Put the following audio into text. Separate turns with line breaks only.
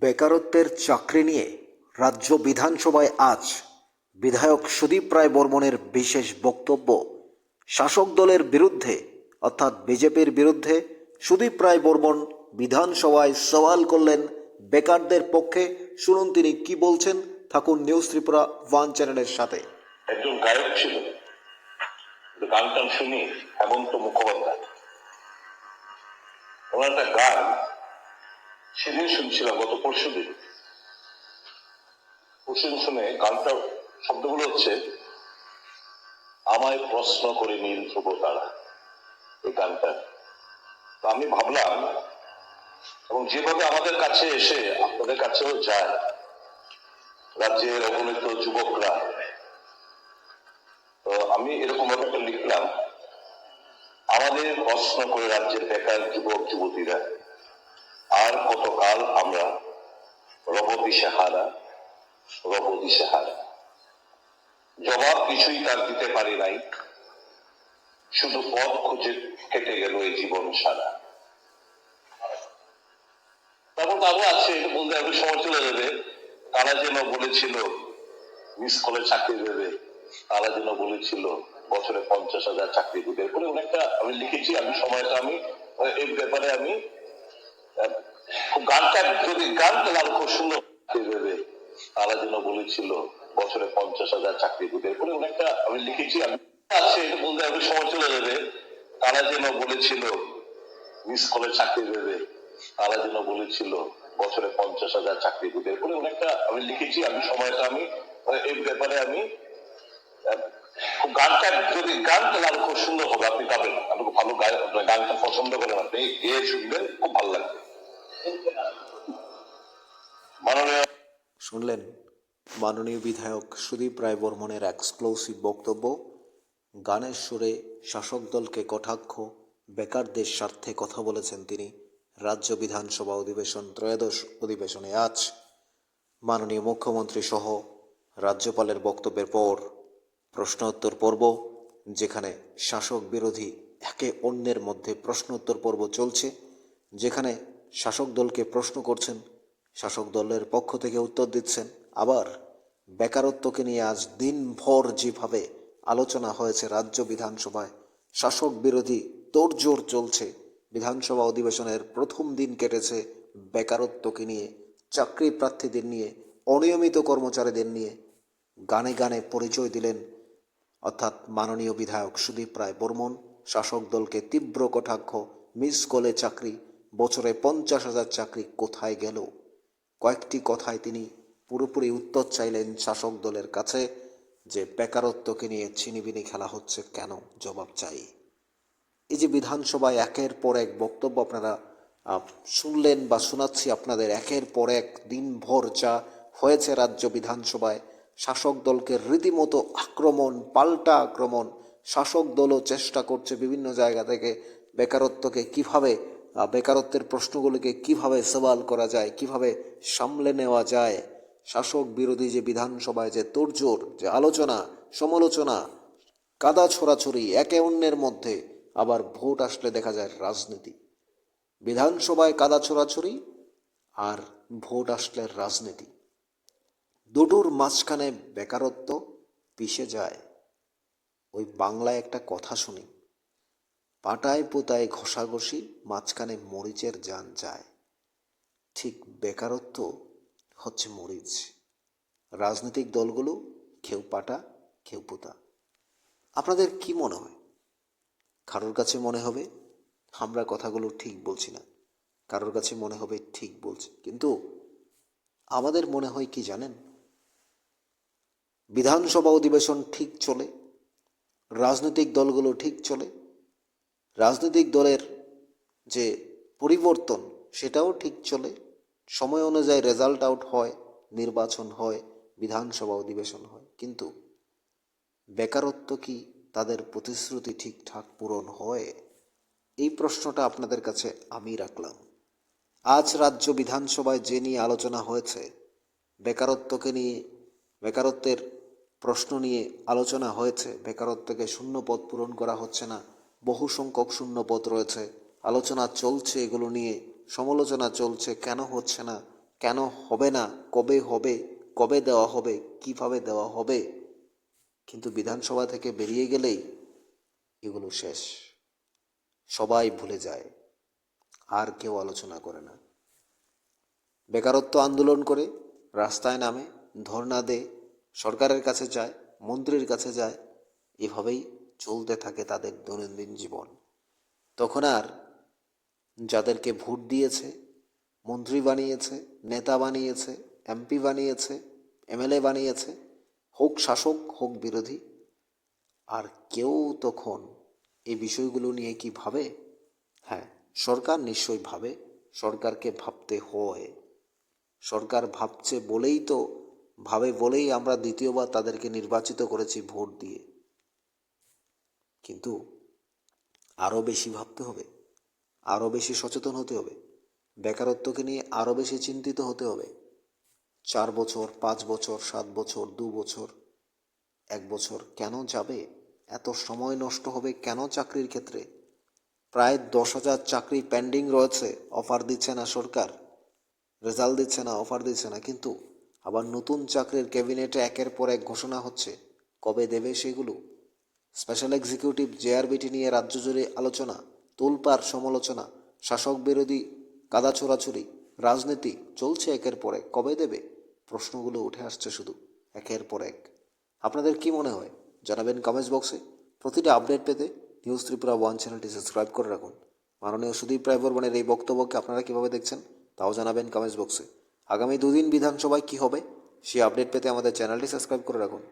বেকারত্বের চাকরি নিয়ে রাজ্য বিধানসভায় আজ বিধায়ক সুদীপ রায় বর্মনের বিশেষ বক্তব্য। শাসক দলের বিরুদ্ধে, অর্থাৎ বিজেপির বিরুদ্ধে সুদীপ রায় বর্মন বিধানসভায় সওয়াল করলেন বেকারদের পক্ষে। শুনুন তিনি কি বলছেন। থাকুন নিউজ ত্রিপুরা ওয়ান চ্যানেলের সাথে।
একজন গায়ক ছিল। গান টান শুনি হেমন্ত মুখোপাধ্যায়। ওনার একটা গান সেদিন শুনছিলাম, গত পরশু দিন। পরশু দিন শুনে গানটা শব্দগুলো হচ্ছে, আমায় প্রশ্ন করে নীল ধ্রুব তারা, এই গানটা। তো আমি ভাবলাম, এবং যেভাবে আমাদের কাছে এসে আপনাদের কাছেও যায়, রাজ্যের অগণিত যুবকরা, তো আমি এরকম একটা লিখলাম, আমাদের প্রশ্ন করে রাজ্যের বেকার যুবক, যুবতীরা আর কতকাল আমরা রব দিশেহারা রব দিশেহারা জবাব কিছুই তার দিতে পারি নাই। শুধু পথ খুঁজে কেটে গেল এই জীবন সারা। তারপর আরও আছে বলতে একটু সময় চলে যাবে। তারা যেন বলেছিল মিস কলে চাকরি দেবে। তারা যেন বলেছিল, বছরে পঞ্চাশ হাজার চাকরি দেবে। এরপরে অনেকটা আমি লিখেছি, আমি সময়টা আমি এই ব্যাপারে আমি গানটা গান বলেছিল, বছরে পঞ্চাশ হাজার চাকরি দেবে। এরপরে অনেকটা আমি লিখেছি, আমি আছে বলতে একটু সময় চলে যাবে। তারা যেন বলেছিল, মিস কলে চাকরি দেবে। তারা যেন বলেছিল, বছরে পঞ্চাশ হাজার চাকরি দেবে। এরপরে অনেকটা আমি লিখেছি, আমি সময়টা, আমি, এই ব্যাপারে আমি গানটা, যদি গান তাহলে খুব সুন্দর হবে, আপনি গাবেন আপনি ভালো গায়ে গানটা পছন্দ করেন, আপনি গেয়ে শুনবেন, খুব ভালো লাগবে।
শুনলেন মাননীয় বিধায়ক সুদীপ রায় বর্মনের এক্সক্লুসিভ বক্তব্য, গানের সুরে শাসক দলকে কটাক্ষ, বেকারদের স্বার্থে কথা বলেছেন তিনি, রাজ্য বিধানসভা অধিবেশন ত্রয়োদশ অধিবেশনে আজ। মাননীয় মুখ্যমন্ত্রী সহ রাজ্যপালের বক্তব্যের পর প্রশ্নোত্তর পর্ব, যেখানে শাসক বিরোধী একে অন্যের মধ্যে প্রশ্নোত্তর পর্ব চলছে, যেখানে শাসক দলকে প্রশ্ন করছেন। শাসক দলের পক্ষ থেকে উত্তর দিচ্ছেন, আবার বেকারত্বকে নিয়ে আজ দিনভর যেভাবে আলোচনা হয়েছে রাজ্য বিধানসভায়, শাসক বিরোধী তোড়জোড় চলছে। বিধানসভা অধিবেশনের প্রথম দিন কেটেছে বেকারত্বকে নিয়ে, চাকরি প্রার্থীদের নিয়ে, অনিয়মিত কর্মচারীদের নিয়ে। গানে গানে পরিচয় দিলেন অর্থাৎ মাননীয় বিধায়ক সুদীপ রায় বর্মন। শাসক দলকে তীব্র কটাক্ষ, মিস কলে চাকরি বছরে পঞ্চাশ হাজার চাকরি কোথায় গেল? কয়েকটি কথায় তিনি পুরোপুরি উত্তর চাইলেন শাসক দলের কাছে যে বেকারত্বকে নিয়ে ছিনিবিনি খেলা হচ্ছে কেন? জবাব চাই। এই যে বিধানসভায় একের পর এক বক্তব্য আপনারা শুনলেন বা শোনাচ্ছি আপনাদের, একের পর এক দিনভর যা হয়েছে রাজ্য বিধানসভায়, শাসক দলকে রীতিমতো আক্রমণ, পাল্টা আক্রমণ, শাসক দলও চেষ্টা করছে বিভিন্ন জায়গা থেকে বেকারত্বকে কীভাবে বেকারত্বের প্রশ্নগুলিকে কীভাবে সওয়াল করা যায়, কীভাবে সামলে নেওয়া যায়? শাসক বিরোধী যে বিধানসভায় যে তোড়জোড়, যে আলোচনা, সমালোচনা, কাদা ছোড়াছড়ি, একে অন্যের মধ্যে আবার ভোট আসলে দেখা যায় রাজনীতি। বিধানসভায় কাদা ছোড়াছড়ি আর ভোট আসলে রাজনীতি। দুটোর মাঝখানে বেকারত্ব পিষে যায়। ওই বাংলায় একটা কথা শুনি। পাটায় পোতায় ঘষাঘষি, মাঝখানে মরিচের যান যায় ঠিক বেকারত্ব হচ্ছে মরিচ। রাজনৈতিক দলগুলো কেউ পাটা, কেউ পোতা। আপনাদের কি মনে হয়? কারোর কাছে মনে হবে, আমরা কথাগুলো ঠিক বলছি না। কারোর কাছে মনে হবে, ঠিক বলছি। কিন্তু আমাদের মনে হয় কি জানেন? বিধানসভা অধিবেশন ঠিক চলে, রাজনৈতিক দলগুলো ঠিক চলে রাজনৈতিক দলের যে পরিবর্তন, সেটাও ঠিক চলে। সময় অনুযায়ী রেজাল্ট আউট হয়, নির্বাচন হয়, বিধানসভা অধিবেশন হয়। কিন্তু বেকারত্ব কি তাদের প্রতিশ্রুতি ঠিকঠাক পূরণ হয়? এই প্রশ্নটা আপনাদের কাছে আমি রাখলাম। আজ রাজ্য বিধানসভায় যে নিয়ে আলোচনা হয়েছে, বেকারত্বকে নিয়ে, বেকারত্বের প্রশ্ন নিয়ে আলোচনা হয়েছে, বেকারত্বকে শূন্য পদ পূরণ করা হচ্ছে না বহু সংখ্যক শূন্য পদ রয়েছে। আলোচনা চলছে এগুলো নিয়ে। সমালোচনা চলছে কেন হচ্ছে না? কেন হবে না? কবে হবে? কবে দেওয়া হবে? কীভাবে দেওয়া হবে? কিন্তু বিধানসভা থেকে বেরিয়ে গেলেই এগুলো শেষ। সবাই ভুলে যায়। আর কেউ আলোচনা করে না। বেকারত্ব আন্দোলন করে রাস্তায় নামে, ধর্ণা দে সরকারের কাছে যায়, মন্ত্রীর কাছে যায়, এভাবেই চলতে থাকে তাদের দৈনন্দিন জীবন। তখন আর যাদেরকে ভোট দিয়েছে, মন্ত্রী বানিয়েছে, নেতা বানিয়েছে, এমপি বানিয়েছে, এমএলএ বানিয়েছে, হোক শাসক, হোক বিরোধী, আর কেউ তখন এই বিষয়গুলো নিয়ে কি ভাবে? হ্যাঁ সরকার নিশ্চয়ই ভাবে, সরকারকে ভাবতে হয়। সরকার ভাবছে বলেই তো, ভাবে বলেই আমরা দ্বিতীয়বার তাদেরকে নির্বাচিত করেছি ভোট দিয়ে। কিন্তু আরও বেশি ভাবতে হবে আরও বেশি সচেতন হতে হবে, বেকারত্বকে নিয়ে আরও বেশি চিন্তিত হতে হবে। চার বছর, পাঁচ বছর, সাত বছর, দু বছর, এক বছর কেন যাবে? এত সময় নষ্ট হবে কেন চাকরির ক্ষেত্রে? প্রায় দশ হাজার চাকরি পেন্ডিং রয়েছে অফার দিচ্ছে না সরকার রেজাল্ট দিচ্ছে না অফার দিচ্ছে না, কিন্তু আবার নতুন চাকরির ক্যাবিনেটে একের পর এক ঘোষণা হচ্ছে, কবে দেবে সেগুলো? স্পেশাল এক্সিকিউটিভ জেআরবিটি নিয়ে রাজ্য জুড়ে আলোচনা, তোলপাড় সমালোচনা শাসক বিরোধী কাদা ছোড়াছুরি রাজনীতি চলছে একের পর এক। কবে দেবে? প্রশ্নগুলো উঠে আসছে শুধু একের পর এক। আপনাদের কি মনে হয়? জানাবেন কমেন্টস বক্সে প্রতিটা আপডেট পেতে নিউজ ত্রিপুরা ওয়ান চ্যানেলটি সাবস্ক্রাইব করে রাখুন। মাননীয় সুদীপ রায় এই বক্তব্যকে আপনারা কীভাবে দেখছেন? তাও জানাবেন কমেন্টস বক্সে আগামী দুদিন বিধানসভায় কি হবে? সেই আপডেট পেতে আমাদের চ্যানেলটি সাবস্ক্রাইব করে রাখুন।